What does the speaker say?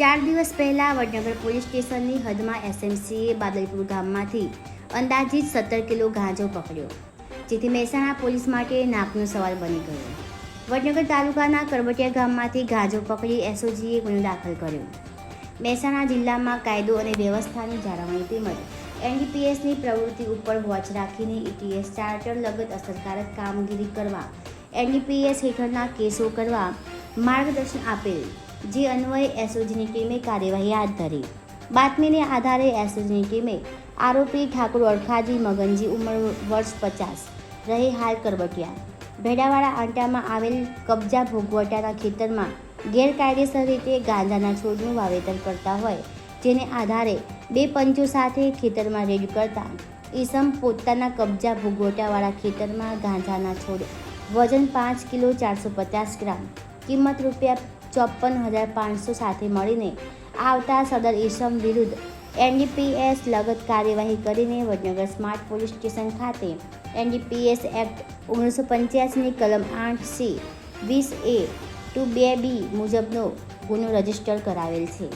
ચાર દિવસ પહેલાં વડનગર પોલીસ સ્ટેશનની હદમાં એસએમસીએ બાદલપુર ગામમાંથી અંદાજિત સત્તર કિલો ગાંજો પકડ્યો, જેથી મહેસાણા પોલીસ માટે નાકનો સવાલ બની ગયો. વડનગર તાલુકાના કરબટિયા ગામમાંથી ગાંજો પકડી એસઓજીએ ગુનો દાખલ કર્યો. મહેસાણા જિલ્લામાં કાયદો અને વ્યવસ્થાની જાળવણી તેમજ એનડીપીએસની પ્રવૃત્તિ ઉપર વોચ રાખીને ઇટીએસ ચાર્ટર લગત અસરકારક કામગીરી કરવા એનડીપીએસ હેઠળના કેસો કરવા માર્ગદર્શન આપેલ. જે અન્વયે એસઓજીની ટીમે કાર્યવાહી હાથ ધરી. બાતમીને આધારે એસઓજીની ટીમે આરોપી ઠાકોર અડખાજી મગનજી ઉંમર વર્ષ પચાસ, રહે હાલ કરબટિયા. ભેડાવાળા આંટામાં આવેલ કબજા ભોગવટાના ખેતરમાં ગેરકાયદેસર રીતે ગાંજાના છોડનું વાવેતર કરતા હોય, જેને આધારે બે પંચો સાથે ખેતરમાં રેડ કરતા ઈસમ પોતાના કબજા ભોગવટાવાળા ખેતરમાં ગાંજાના છોડ, વજન પાંચ કિલો ચારસો પચાસ ગ્રામ કિંમત રૂપિયા ચોપન હજાર પાંચસો સાથે મળીને આવતા સદર ઈસમ વિરુદ્ધ એનડીપીએસ લગત કાર્યવાહી કરીને વડનગર સ્માર્ટ પોલીસ સ્ટેશન ખાતે એનડીપીએસ એક્ટ ઓગણીસો પંચ્યાસીની કલમ આઠ સી વીસ એ ટુ બે બી મુજબનો ગુનો રજિસ્ટર કરાવેલ છે.